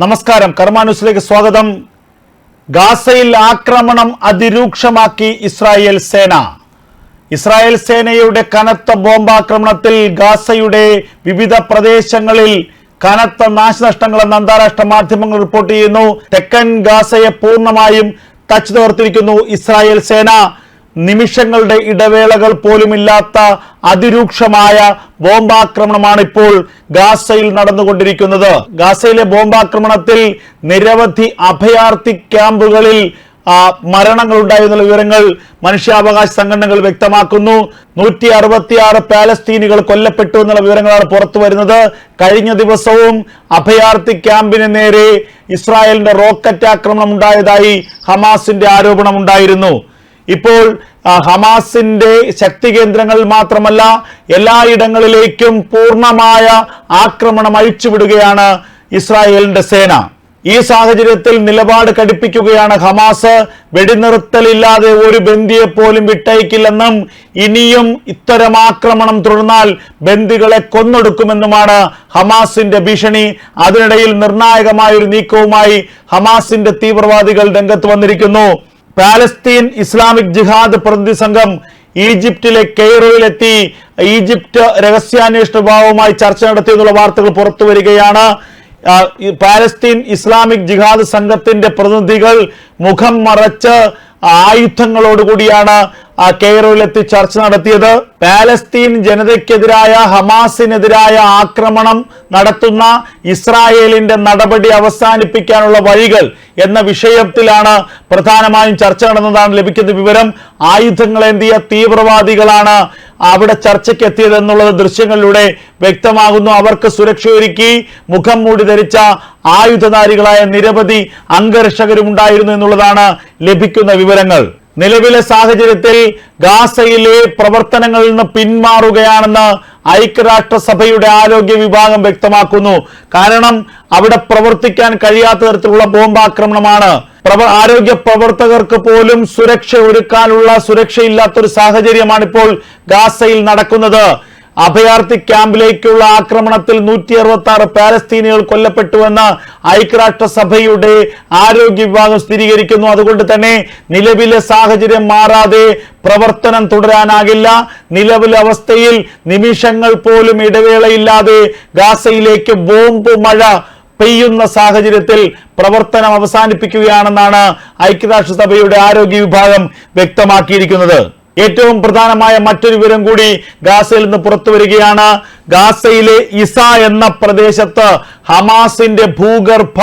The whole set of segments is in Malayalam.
നമസ്കാരം. കർമാനുസിലേക്ക് സ്വാഗതം. ഗാസയിൽ ആക്രമണം അതിരൂക്ഷമാക്കി ഇസ്രായേൽ സേന. ഇസ്രായേൽ സേനയുടെ കനത്ത ബോംബാക്രമണത്തിൽ ഗാസയുടെ വിവിധ പ്രദേശങ്ങളിൽ കനത്ത നാശനഷ്ടങ്ങളെന്ന് അന്താരാഷ്ട്ര മാധ്യമങ്ങൾ റിപ്പോർട്ട് ചെയ്യുന്നു. തെക്കൻ ഗാസയെ പൂർണമായും ടച്ച് തോർത്തിരിക്കുന്നു ഇസ്രായേൽ സേന. നിമിഷങ്ങളുടെ ഇടവേളകൾ പോലുമില്ലാത്ത അതിരൂക്ഷമായ ബോംബാക്രമണമാണ് ഇപ്പോൾ ഗാസയിൽ നടന്നുകൊണ്ടിരിക്കുന്നത്. ഗാസയിലെ ബോംബാക്രമണത്തിൽ നിരവധി അഭയാർത്ഥി ക്യാമ്പുകളിൽ മരണങ്ങൾ ഉണ്ടായെന്നുള്ള വിവരങ്ങൾ മനുഷ്യാവകാശ സംഘടനകൾ വ്യക്തമാക്കുന്നു. നൂറ്റി അറുപത്തിയാറ് പാലസ്തീനികൾ കൊല്ലപ്പെട്ടു എന്നുള്ള വിവരങ്ങളാണ് പുറത്തു വരുന്നത്. കഴിഞ്ഞ ദിവസവും അഭയാർത്ഥി ക്യാമ്പിന് നേരെ ഇസ്രായേലിന്റെ റോക്കറ്റ് ആക്രമണം ഉണ്ടായതായി ഹമാസിന്റെ ആരോപണം ഉണ്ടായിരുന്നു ഇപ്പോൾ ഹമാസിന്റെ ശക്തി കേന്ദ്രങ്ങൾ മാത്രമല്ല എല്ലായിടങ്ങളിലേക്കും പൂർണമായ ആക്രമണം അഴിച്ചുവിടുകയാണ് ഇസ്രായേലിന്റെ സേന. ഈ സാഹചര്യത്തിൽ നിലപാട് കടുപ്പിക്കുകയാണ് ഹമാസ്. വെടിനിർത്തലില്ലാതെ ഒരു ബന്ദിയെ പോലും വിട്ടയക്കില്ലെന്നും ഇനിയും ഇത്തരം ആക്രമണം തുടർന്നാൽ ബന്ദികളെ കൊന്നൊടുക്കുമെന്നുമാണ് ഹമാസിന്റെ ഭീഷണി. അതിനിടയിൽ നിർണായകമായ ഒരു നീക്കവുമായി ഹമാസിന്റെ തീവ്രവാദികൾ രംഗത്ത് വന്നിരിക്കുന്നു. പാലസ്തീൻ ഇസ്ലാമിക് ജിഹാദ് പ്രതിനിധി സംഘം ഈജിപ്തിലെ കെയ്റോയിലെത്തി. ഈജിപ്ത് രഹസ്യാന്വേഷണ വിഭാഗവുമായി ചർച്ച നടത്തിയെന്നുള്ള വാർത്തകൾ പുറത്തു വരികയാണ്. പാലസ്തീൻ ഇസ്ലാമിക് ജിഹാദ് സംഘത്തിന്റെ പ്രതിനിധികൾ മുഖം മറച്ച് ആയുധങ്ങളോടുകൂടിയാണ് കെയ്റോയിലെത്തി ചർച്ച നടത്തിയത് പാലസ്തീൻ ജനതയ്ക്കെതിരായ ഹമാസിനെതിരായ ആക്രമണം നടത്തുന്ന ഇസ്രായേലിന്റെ നടപടി അവസാനിപ്പിക്കാനുള്ള വഴികൾ എന്ന വിഷയത്തിലാണ് പ്രധാനമായും ചർച്ച നടന്നതാണ് ലഭിക്കുന്ന വിവരം. ആയുധങ്ങളേന്തിയ തീവ്രവാദികളാണ് അവിടെ ചർച്ചയ്ക്ക് എത്തിയത് എന്നുള്ളത് ദൃശ്യങ്ങളിലൂടെ വ്യക്തമാകുന്നു. അവർക്ക് സുരക്ഷയൊരുക്കി മുഖം മൂടി ധരിച്ച ആയുധധാരികളായ നിരവധി അംഗരക്ഷകരും ഉണ്ടായിരുന്നു എന്നുള്ളതാണ് ലഭിക്കുന്ന വിവരങ്ങൾ. നിലവിലെ സാഹചര്യത്തിൽ ഗാസയിലെ പ്രവർത്തനങ്ങളിൽ നിന്ന് പിന്മാറുകയാണെന്ന് ഐക്യരാഷ്ട്രസഭയുടെ ആരോഗ്യ വിഭാഗം വ്യക്തമാക്കുന്നു. കാരണം അവിടെ പ്രവർത്തിക്കാൻ കഴിയാത്ത തരത്തിലുള്ള ബോംബാക്രമണമാണ്. ആരോഗ്യ പ്രവർത്തകർക്ക് പോലും സുരക്ഷ ഒരുക്കാനുള്ള സുരക്ഷയില്ലാത്തൊരു സാഹചര്യമാണ് ഇപ്പോൾ ഗാസയിൽ നടക്കുന്നത്. അഭയാർത്ഥി ക്യാമ്പിലേക്കുള്ള ആക്രമണത്തിൽ നൂറ്റി അറുപത്തി ആറ് പാലസ്തീനികൾ കൊല്ലപ്പെട്ടുവെന്ന് ഐക്യരാഷ്ട്രസഭയുടെ ആരോഗ്യ വിഭാഗം സ്ഥിരീകരിക്കുന്നു. അതുകൊണ്ട് തന്നെ നിലവിലെ സാഹചര്യം മാറാതെ പ്രവർത്തനം തുടരാനാകില്ല. നിലവിലെ അവസ്ഥയിൽ നിമിഷങ്ങൾ പോലും ഇടവേളയില്ലാതെ ഗാസയിലേക്ക് ബോംബ് മഴ പെയ്യുന്ന സാഹചര്യത്തിൽ പ്രവർത്തനം അവസാനിപ്പിക്കുകയാണെന്നാണ് ഐക്യരാഷ്ട്രസഭയുടെ ആരോഗ്യ വിഭാഗം വ്യക്തമാക്കിയിരിക്കുന്നത്. ഏറ്റവും പ്രധാനമായ മറ്റൊരു വിവരം കൂടി ഗാസയിൽ നിന്ന് പുറത്തു വരികയാണ്. ഗാസയിലെ ഇസ എന്ന പ്രദേശത്ത് ഹമാസിന്റെ ഭൂഗർഭ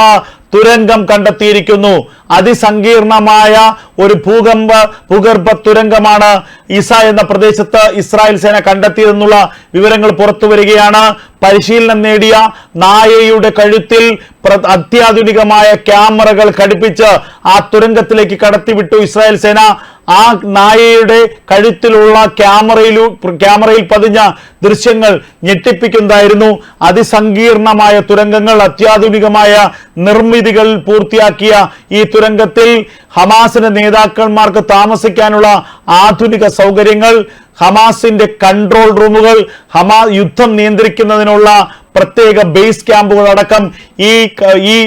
തുരങ്കം കണ്ടെത്തിയിരിക്കുന്നു. അതിസങ്കീർണമായ ഒരു ഭൂകമ്പ ഭൂഗർഭ തുരങ്കമാണ് ഇസ എന്ന പ്രദേശത്ത് ഇസ്രായേൽ സേന കണ്ടെത്തിയതെന്നുള്ള വിവരങ്ങൾ പുറത്തു വരികയാണ്. പരിശീലനം നേടിയ നായയുടെ കഴുത്തിൽ അത്യാധുനികമായ ക്യാമറകൾ ഘടിപ്പിച്ച് ആ തുരങ്കത്തിലേക്ക് കടത്തിവിട്ടു ഇസ്രായേൽ സേന. ആ നായയുടെ കഴുത്തിലുള്ള ക്യാമറയിലു ക്യാമറയിൽ പതിഞ്ഞ ദൃശ്യങ്ങൾ ഞെട്ടിപ്പിക്കുന്നതായിരുന്നു. അതിസങ്കീർണമായ തുരങ്കങ്ങൾ അത്യാധുനികമായ നിർമ്മിതികൾ പൂർത്തിയാക്കിയ ഈ തുരങ്കത്തിൽ ഹമാസിന്റെ നേതാക്കന്മാർക്ക് താമസിക്കാനുള്ള ആധുനിക സൗകര്യങ്ങൾ ഹമാസിന്റെ കൺട്രോൾ റൂമുകൾ ഹമാ യുദ്ധം നിയന്ത്രിക്കുന്നതിനുള്ള പ്രത്യേക ബേസ് ക്യാമ്പുകൾ അടക്കം ഈ ഈ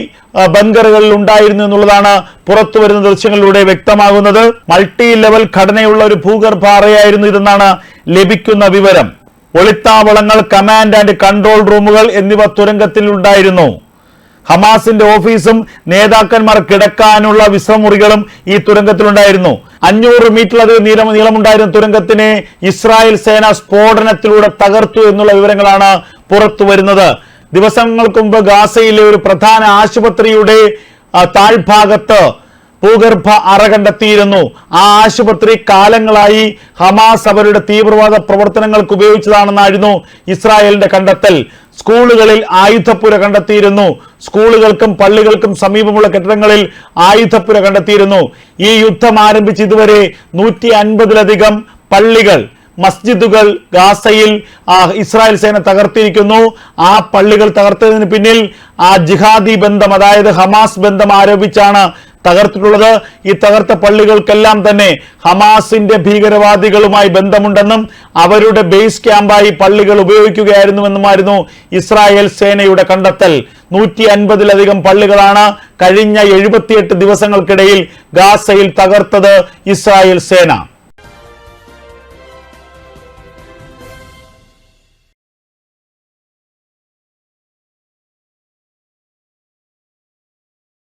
ബങ്കറുകളിൽ ഉണ്ടായിരുന്നു എന്നുള്ളതാണ് പുറത്തു വരുന്ന ദൃശ്യങ്ങളിലൂടെ വ്യക്തമാകുന്നത്. മൾട്ടി ലെവൽ ഘടനയുള്ള ഒരു ഭൂഗർഭ അറയായിരുന്നു ഇതെന്നാണ് ലഭിക്കുന്ന വിവരം. ഒളിത്താവളങ്ങൾ കമാൻഡ് ആൻഡ് കൺട്രോൾ റൂമുകൾ എന്നിവ തുരങ്കത്തിൽ ഉണ്ടായിരുന്നു. ഹമാസിന്റെ ഓഫീസും നേതാക്കന്മാർ കിടക്കാനുള്ള വിശ്രമുറികളും ഈ തുരങ്കത്തിലുണ്ടായിരുന്നു. അഞ്ഞൂറ് മീറ്ററിലധികം നീളം നീളമുണ്ടായിരുന്ന തുരങ്കത്തിനെ ഇസ്രായേൽ സേന സ്ഫോടനത്തിലൂടെ തകർത്തു എന്നുള്ള വിവരങ്ങളാണ് പുറത്തു വരുന്നത്. ദിവസങ്ങൾക്ക് മുമ്പ് ഗാസയിലെ ഒരു പ്രധാന ആശുപത്രിയുടെ താഴ്ഭാഗത്ത് ഭൂഗർഭ അറ കണ്ടെത്തിയിരുന്നു ആ ആശുപത്രി കാലങ്ങളായി ഹമാസ് അവരുടെ തീവ്രവാദ പ്രവർത്തനങ്ങൾക്ക് ഉപയോഗിച്ചതാണെന്നായിരുന്നു ഇസ്രായേലിന്റെ കണ്ടെത്തൽ. സ്കൂളുകളിൽ ആയുധപ്പുര കണ്ടെത്തിയിരുന്നു. സ്കൂളുകൾക്കും പള്ളികൾക്കും സമീപമുള്ള കെട്ടിടങ്ങളിൽ ആയുധപ്പുര കണ്ടെത്തിയിരുന്നു. ഈ യുദ്ധം ആരംഭിച്ച് ഇതുവരെ നൂറ്റി അൻപതിലധികം പള്ളികൾ മസ്ജിദുകൾ ഗാസയിൽ ഇസ്രായേൽ സേന തകർത്തിരിക്കുന്നു. ആ പള്ളികൾ തകർത്തതിന് പിന്നിൽ ആ ജിഹാദി ബന്ധം അതായത് ഹമാസ് ബന്ധം ആരോപിച്ചാണ് തകർത്തിട്ടുള്ളത് ഈ തകർത്ത പള്ളികൾക്കെല്ലാം തന്നെ ഹമാസിന്റെ ഭീകരവാദികളുമായി ബന്ധമുണ്ടെന്നും അവരുടെ ബേസ് ക്യാമ്പായി പള്ളികൾ ഉപയോഗിക്കുകയായിരുന്നുവെന്നുമായിരുന്നു ഇസ്രായേൽ സേനയുടെ കണ്ടെത്തൽ. നൂറ്റി അൻപതിലധികം പള്ളികളാണ് കഴിഞ്ഞ എഴുപത്തിയെട്ട് ദിവസങ്ങൾക്കിടയിൽ ഗാസയിൽ തകർത്തത് ഇസ്രായേൽ സേന.